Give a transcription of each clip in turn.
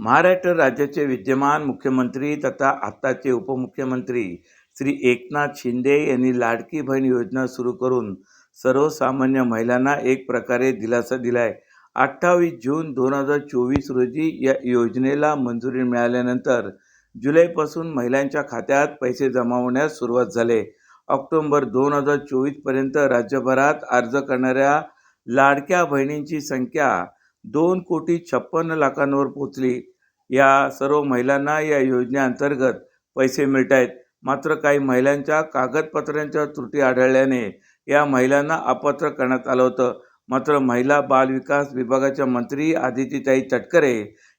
महाराष्ट्र राज्याचे विद्यमान मुख्यमंत्री तथा आत्ताचे उपमुख्यमंत्री श्री एकनाथ शिंदे यांनी लाडकी बहीण योजना सुरू करून सर्वसामान्य महिलांना एक प्रकारे दिलासा दिला आहे अठ्ठावीस जून दोन हजार चोवीस रोजी या योजनेला मंजुरी मिळाल्यानंतर जुलैपासून महिलांच्या खात्यात पैसे जमा होण्यास सुरुवात झाले. ऑक्टोंबर दोन हजार चोवीसपर्यंत राज्यभरात अर्ज करणाऱ्या लाडक्या बहिणींची संख्या दोन कोटी छप्पन्न लाखांवर पोचली या सर्व महिलांना या योजनेअंतर्गत पैसे मिळत आहेत मात्र काही महिलांच्या कागदपत्रांच्या त्रुटी आढळल्याने या महिलांना अपात्र करण्यात आलं होतं. मात्र महिला बाल विकास विभागाच्या मंत्री आदितीताई तटकरे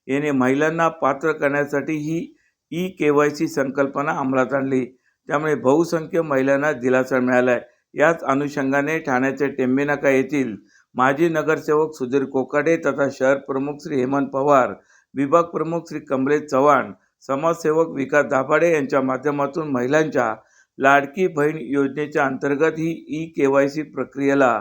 यांनी महिलांना पात्र करण्यासाठी ही ई के वाय सी संकल्पना अंमलात आणली. त्यामुळे बहुसंख्य महिलांना दिलासा मिळाला आहे याच अनुषंगाने ठाण्याचे टेंबेनाका येथील माजी नगरसेवक सुधीर कोकाडे तथा शहर प्रमुख श्री हेमंत पवार विभाग प्रमुख श्री कमलेश चव्हाण समाजसेवक विकास दाभाडे यांच्या माध्यमातून महिलांच्या लाडकी बहीण योजनेच्या अंतर्गत ही ई के वाय सी प्रक्रियेला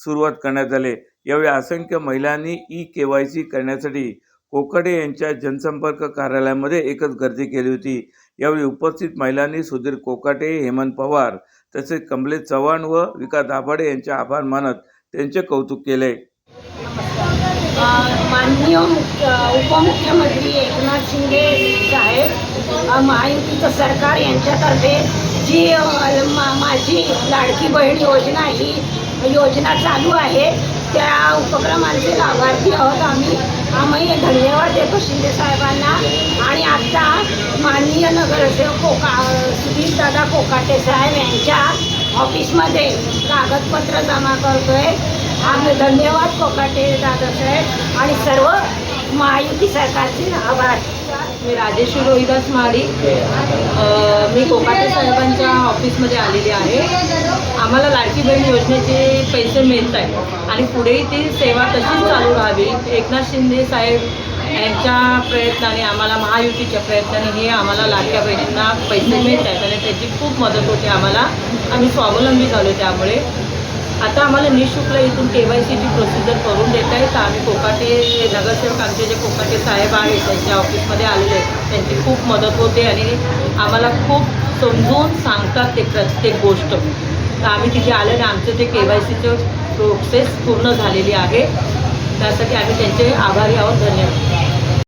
सुरुवात करण्यात आली. यावेळी असंख्य महिलांनी ई के वाय सी करण्यासाठी कोकडे यांच्या जनसंपर्क कार्यालयामध्ये एकच गर्दी केली होती. यावेळी उपस्थित महिलांनी सुधीर कोकाटे हेमंत पवार तसेच कमलेश चव्हाण व विकास दाभाडे यांचे आभार मानत त्यांचे कौतुक केले. माननीय उपमुख्यमंत्री एकनाथ शिंदे साहेब महायुतीचं सरकार यांच्यातर्फे जी मा- माझी लाडकी बहीण योजना ही योजना चालू आहे त्या उपक्रमांचे लाभार्थी आहोत आम्ही. आम्ही धन्यवाद देतो शिंदे साहेबांना. आणि आत्ता माननीय नगरसेवक कोका सुधीर दादा कोकाटे साहेब यांच्या ऑफिसमध्ये कागदपत्र जमा करतोय. आम्ही धन्यवाद कोकाटे दादासाहेब आणि सर्व महायुती सरकारचे आभार. मी राजेश्री रोहिदास महाडी मी कोकाटे साहेबांच्या ऑफिसमध्ये आलेली आहे. आम्हाला लाडकी बहीण योजनेचे पैसे मिळत आहेत. आणि पुढेही ती सेवा तशीच चालू राहावी. एकनाथ शिंदे साहेब यांच्या प्रयत्नाने आम्हाला महायुतीच्या प्रयत्नाने हे आम्हाला लाडक्या बहिणींना पैसे मिळत आहेत. त्याची खूप मदत होते आम्हाला. आम्ही स्वावलंबी झालो त्यामुळे. आता आम्हाला निशुल्क इथून के वाय सीची प्रोसिजर करून देत आहेत आम्ही कोकाटे नगरसेवक आमचे जे कोकाटे साहेब आहेत त्यांच्या ऑफिसमध्ये आलेले आहेत. त्यांची खूप मदत होते आणि आम्हाला खूप समजून सांगतात ते प्रत्येक गोष्ट. तर आम्ही तिथे आल्याने आमचं ते के वाय सीचं प्रोसेस पूर्ण झालेली आहे. त्यासाठी आम्ही त्यांचे आभारी आहोत. धन्यवाद.